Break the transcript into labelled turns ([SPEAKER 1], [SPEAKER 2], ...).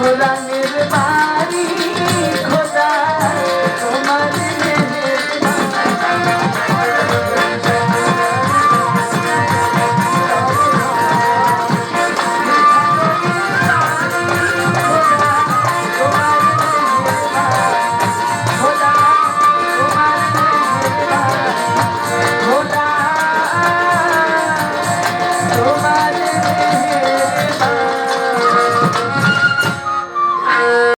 [SPEAKER 1] খোলা নির্বাণ।